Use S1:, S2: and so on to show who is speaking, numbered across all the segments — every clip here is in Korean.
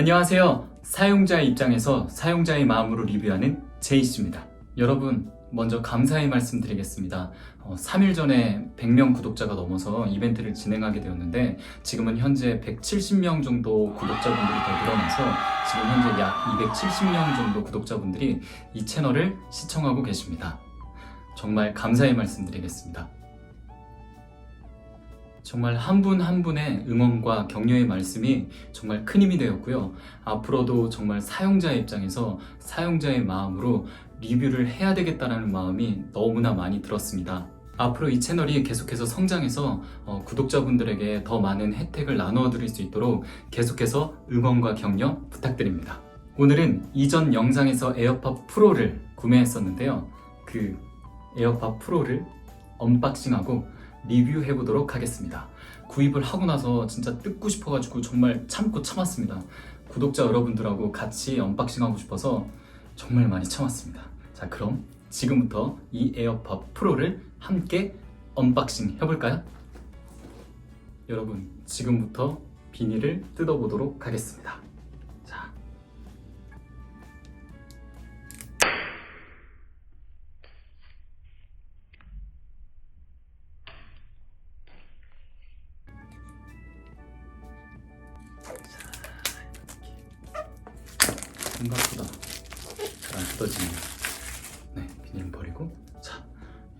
S1: 안녕하세요. 사용자의 입장에서 사용자의 마음으로 리뷰하는 제이씨입니다. 여러분, 먼저 감사의 말씀 드리겠습니다. 어, 3일 전에 100명 구독자가 넘어서 이벤트를 진행하게 되었는데 지금은 현재 170명 정도 구독자분들이 더 늘어나서 지금 현재 약 270명 정도 구독자분들이 이 채널을 시청하고 계십니다. 정말 감사의 말씀 드리겠습니다. 정말 한분한 분의 응원과 격려의 말씀이 정말 큰 힘이 되었고요. 앞으로도 정말 사용자의 입장에서 사용자의 마음으로 리뷰를 해야 되겠다라는 마음이 너무나 많이 들었습니다. 앞으로 이 채널이 계속해서 성장해서 어, 구독자분들에게 더 많은 혜택을 나누어 드릴 수 있도록 계속해서 응원과 격려 부탁드립니다. 오늘은 이전 영상에서 에어팟 프로를 구매했었는데요. 그 에어팟 프로를 언박싱하고 리뷰해 보도록 하겠습니다. 구입을 하고 나서 진짜 뜯고 싶어가지고 정말 참고 참았습니다. 구독자 여러분들하고 같이 언박싱하고 싶어서 정말 많이 참았습니다. 자, 그럼 지금부터 이 에어팟 프로를 함께 언박싱 해볼까요? 여러분, 지금부터 비닐을 뜯어보도록 하겠습니다. 생각보다 잘 안 뜯어지네요. 네, 비닐은 버리고 자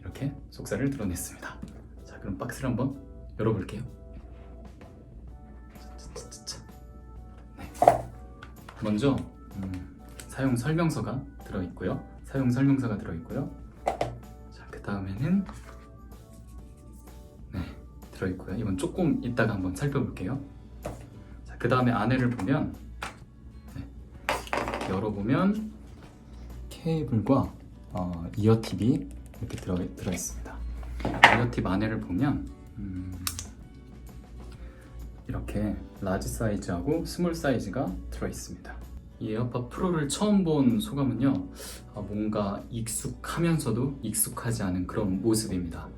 S1: 이렇게 속살을 드러냈습니다. 자 그럼 박스를 한번 열어볼게요. 네. 먼저 음, 사용 설명서가 들어 있고요. 사용 설명서가 들어 있고요. 자 그 다음에는 네 들어 있고요. 이건 조금 이따가 한번 살펴볼게요. 자 그 다음에 안에를 보면 열어보면 케이블과 어, 이어팁이 이렇게 들어, 들어 있습니다. 이어팁 안에를 보면 음, 이렇게 라지 사이즈하고 스몰 사이즈가 들어 있습니다. 이 에어팟 프로를 처음 본 소감은요, 아, 뭔가 익숙하면서도 익숙하지 않은 그런 모습입니다.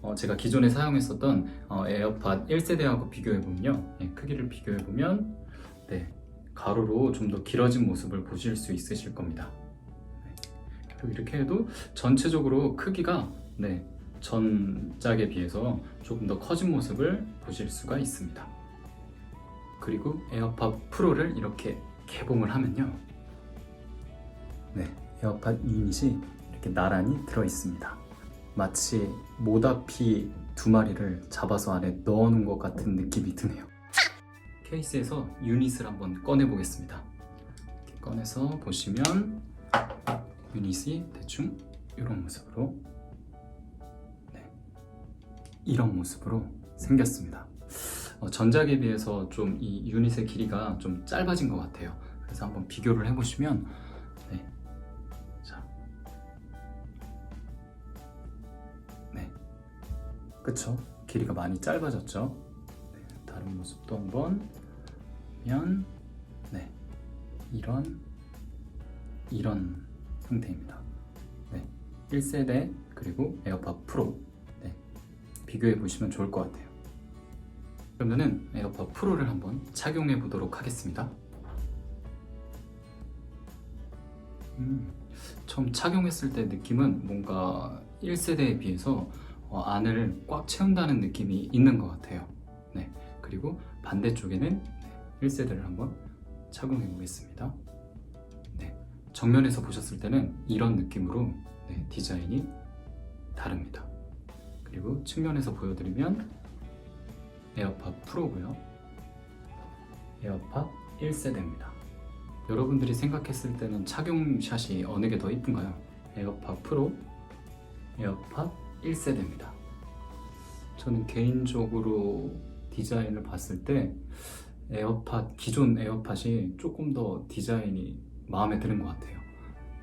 S1: 어, 제가 기존에 사용했었던 어, 에어팟 1세대하고 비교해보면요, 네, 크기를 비교해보면, 네, 가로로 좀 더 길어진 모습을 보실 수 있으실 겁니다. 네. 이렇게 해도 전체적으로 크기가 네, 전작에 비해서 조금 더 커진 모습을 보실 수가 있습니다. 그리고 에어팟 프로를 이렇게 개봉을 하면요. 네, 에어팟 유닛이 이렇게 나란히 들어 있습니다. 마치 모다피 두 마리를 잡아서 안에 넣어 놓은 것 같은 느낌이 드네요. 케이스에서 유닛을 한번 꺼내 보겠습니다. 꺼내서 보시면 유닛이 대충 이런 모습으로 네, 이런 모습으로 생겼습니다. 어, 전작에 비해서 좀 이 유닛의 길이가 좀 짧아진 것 같아요. 그래서 한번 비교를 해보시면 네, 자, 네, 그쵸? 길이가 많이 짧아졌죠? 모습도 한번 보면 네 이런 이런 형태입니다. 네 1세대 그리고 에어팟 프로 네, 비교해 보시면 좋을 것 같아요. 그러면은 에어팟 프로를 한번 착용해 보도록 하겠습니다. 음, 처음 착용했을 때 느낌은 뭔가 1세대에 비해서 어, 안을 꽉 채운다는 느낌이 있는 것 같아요. 네, 그리고 반대쪽에는 1세대를 한번 착용해 보겠습니다. 네, 정면에서 보셨을 때는 이런 느낌으로 네, 디자인이 다릅니다. 그리고 측면에서 보여드리면 에어팟 프로고요. 에어팟 1세대입니다. 여러분들이 생각했을 때는 착용샷이 어느 게 더 이쁜가요? 에어팟 프로, 에어팟 1세대입니다. 저는 개인적으로 디자인을 봤을 때 에어팟 기존 에어팟이 조금 더 디자인이 마음에 드는 것 같아요.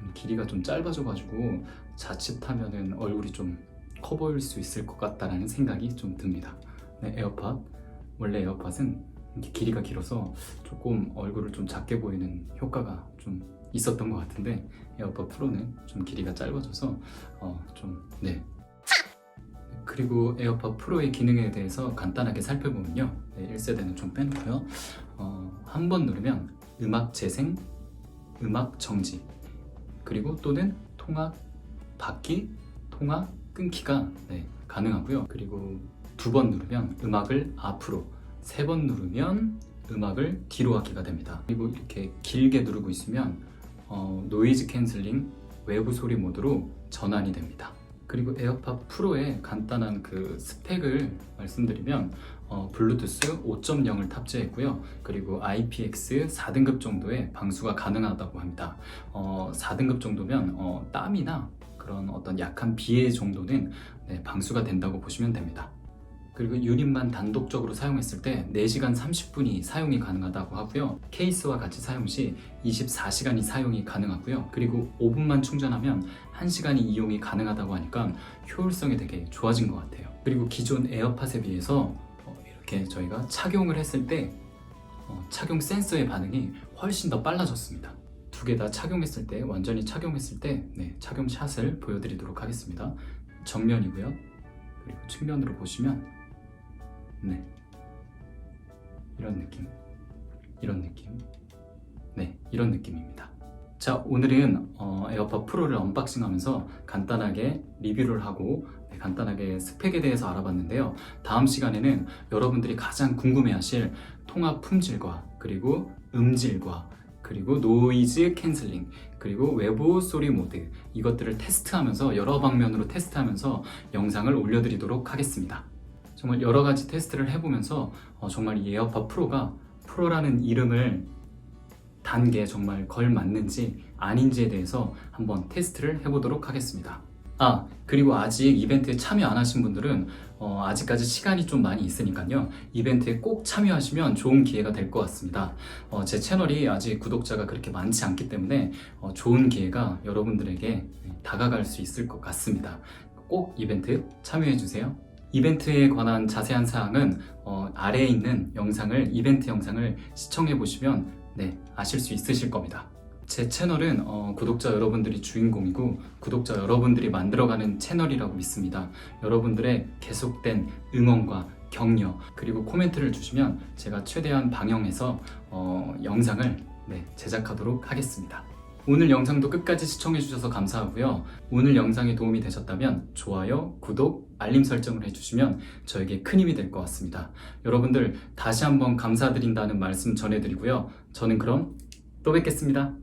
S1: 음, 길이가 좀 짧아져가지고 자칫하면은 얼굴이 좀 커 보일 수 있을 것 같다라는 생각이 좀 듭니다. 네, 에어팟 원래 에어팟은 길이가 길어서 조금 얼굴을 좀 작게 보이는 효과가 좀 있었던 것 같은데 에어팟 프로는 좀 길이가 짧아져서 어, 좀 네. 그리고 에어팟 프로의 기능에 대해서 간단하게 살펴보면요. 네, 1세대는 좀 빼놓고요. 어, 한 번 누르면 음악 재생, 음악 정지, 그리고 또는 통화 받기, 통화 끊기가 네, 가능하고요. 그리고 두 번 누르면 음악을 앞으로, 세 번 누르면 음악을 뒤로 하기가 됩니다. 그리고 이렇게 길게 누르고 있으면 어, 노이즈 캔슬링 외부 소리 모드로 전환이 됩니다. 그리고 에어팟 프로의 간단한 그 스펙을 말씀드리면 어, 블루투스 5.0을 탑재했고요. 그리고 IPX 4등급 정도의 방수가 가능하다고 합니다. 어, 4등급 정도면 어, 땀이나 그런 어떤 약한 비해 정도는 네, 방수가 된다고 보시면 됩니다. 그리고 유닛만 단독적으로 사용했을 때 4시간 30분이 사용이 가능하다고 하고요. 케이스와 같이 사용 시 24시간이 사용이 가능하고요. 그리고 5분만 충전하면 1시간이 이용이 가능하다고 하니까 효율성이 되게 좋아진 것 같아요. 그리고 기존 에어팟에 비해서 어, 이렇게 저희가 착용을 했을 때 어, 착용 센서의 반응이 훨씬 더 빨라졌습니다. 두 개 다 착용했을 때 완전히 착용했을 때 네, 착용 샷을 보여드리도록 하겠습니다. 정면이고요. 그리고 측면으로 보시면 네. 이런 느낌. 이런 느낌. 네 이런 느낌입니다. 자 오늘은 어, 에어팟 프로를 언박싱 하면서 간단하게 리뷰를 하고 네, 간단하게 스펙에 대해서 알아봤는데요. 다음 시간에는 여러분들이 가장 궁금해하실 통화 품질과 그리고 음질과 그리고 노이즈 캔슬링 그리고 외부 소리 모드 이것들을 테스트하면서 여러 방면으로 테스트하면서 영상을 올려드리도록 하겠습니다. 정말 여러 가지 테스트를 해보면서 어, 정말 이 에어팟 프로가 프로라는 이름을 단게 정말 걸맞는지 아닌지에 대해서 한번 테스트를 해보도록 하겠습니다. 아 그리고 아직 이벤트에 참여 안 하신 분들은 어, 아직까지 시간이 좀 많이 있으니까요. 이벤트에 꼭 참여하시면 좋은 기회가 될 것 같습니다. 어, 제 채널이 아직 구독자가 그렇게 많지 않기 때문에 어, 좋은 기회가 여러분들에게 다가갈 수 있을 것 같습니다. 꼭 이벤트 참여해 주세요 이벤트에 관한 자세한 사항은 어, 아래에 있는 영상을 이벤트 영상을 시청해 보시면 네 아실 수 있으실 겁니다 제 채널은 어, 구독자 여러분들이 주인공이고 구독자 여러분들이 만들어가는 채널이라고 믿습니다. 여러분들의 계속된 응원과 격려 그리고 코멘트를 주시면 제가 최대한 방영해서 어, 영상을 네, 제작하도록 하겠습니다. 오늘 영상도 끝까지 시청해주셔서 감사하고요. 오늘 영상이 도움이 되셨다면 좋아요, 구독, 알림 설정을 해주시면 저에게 큰 힘이 될 것 같습니다. 여러분들 다시 한번 감사드린다는 말씀 전해드리고요. 저는 그럼 또 뵙겠습니다.